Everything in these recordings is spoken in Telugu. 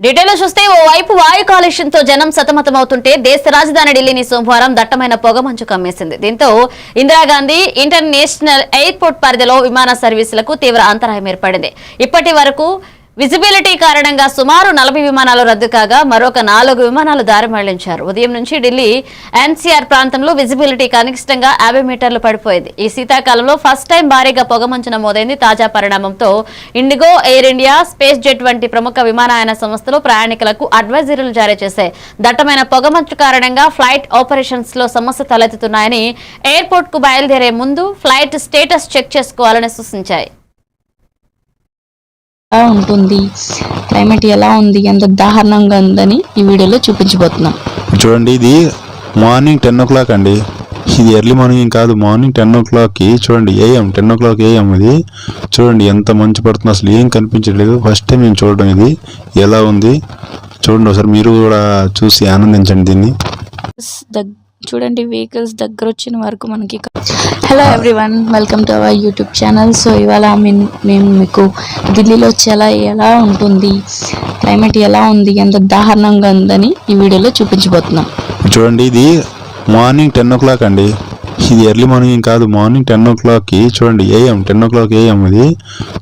డీటెయిల్ చూస్తే ఓ వైపు వాయు కాలుష్యంతో జనం సతమతమవుతుంటే దేశ రాజధాని ఢిల్లీని సోమవారం దట్టమైన పొగమంచు కమ్మేసింది దీంతో ఇందిరాగాంధీ ఇంటర్నేషనల్ ఎయిర్పోర్ట్ పరిధిలో విమాన సర్వీసులకు తీవ్ర అంతరాయం ఏర్పడింది. ఇప్పటి వరకు విజిబిలిటీ కారణంగా సుమారు నలభై విమానాలు రద్దు కాగా మరొక నాలుగు విమానాలు దారి మళ్ళించారు ఉదయం నుంచి ఢిల్లీ ఎన్సీఆర్ ప్రాంతంలో విజిబిలిటీ కనిష్టంగా యాభై మీటర్లు పడిపోయింది. ఈ శీతాకాలంలో ఫస్ట్ టైం భారీగా పొగమంచు నమోదైంది తాజా పరిణామంతో IndiGo air India space jet వంటి ప్రముఖ విమానయాన సంస్థలు ప్రయాణికులకు అడ్వైజరీలు జారీ చేశాయి. దట్టమైన పొగమంచు కారణంగా ఫ్లైట్ ఆపరేషన్స్లో సమస్య తలెత్తుతున్నాయని ఎయిర్పోర్ట్కు బయలుదేరే ముందు ఫ్లైట్ స్టేటస్ చెక్ చేసుకోవాలని సూచించాయి. ఉంటుంది? క్లైమేట్ ఎలా ఉంది? ఎంత దారుణంగా ఉందని ఈ వీడియోలో చూపించబోతున్నాం. చూడండి ఇది మార్నింగ్ టెన్ ఓ క్లాక్ అండి. ఇది ఎర్లీ మార్నింగ్ ఏం కాదు మార్నింగ్ టెన్ ఓ క్లాక్కి చూడండి AM ten o'clock AM ఇది. చూడండి ఎంత మంచు పడుతుందో అసలు ఏం కనిపించట్లేదు. ఫస్ట్ టైం నేను చూడడం ఇది. ఎలా ఉంది? చూడండి ఒకసారి మీరు కూడా చూసి ఆనందించండి దీన్ని. చూడండి వెహికల్స్ దగ్గర వచ్చిన వరకు మనకి hello everyone welcome to our YouTube channel so ఇవాళ మేము మేము మీకు ఢిల్లీలో చాలా ఎలా ఉంటుంది క్లైమేట్ ఎలా ఉంది ఎంత దారుణంగా ఉందని ఈ వీడియోలో చూపించబోతున్నాం. చూడండి ఇది మార్నింగ్ టెన్ ఓ క్లాక్ అండి. ఇది ఎర్లీ మార్నింగ్ ఏం కాదు మార్నింగ్ టెన్ ఓ క్లాక్కి చూడండి AM ten o'clock AM ఇది.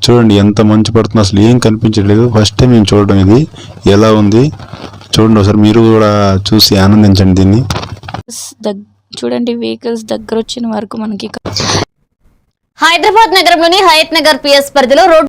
చూడండి ఎంత మంచు పడుతుంది అసలు ఏం కనిపించట్లేదు. ఫస్ట్ టైం మేము చూడడం ఇది. ఎలా ఉంది? చూడండి ఒకసారి మీరు కూడా చూసి ఆనందించండి దీన్ని. దగ్ చూడండి వెహికల్స్ దగ్గర వచ్చిన వరకు మనకి హైదరాబాద్ నగరంలోని హయత్ నగర్ పిఎస్ పరిధిలో రోడ్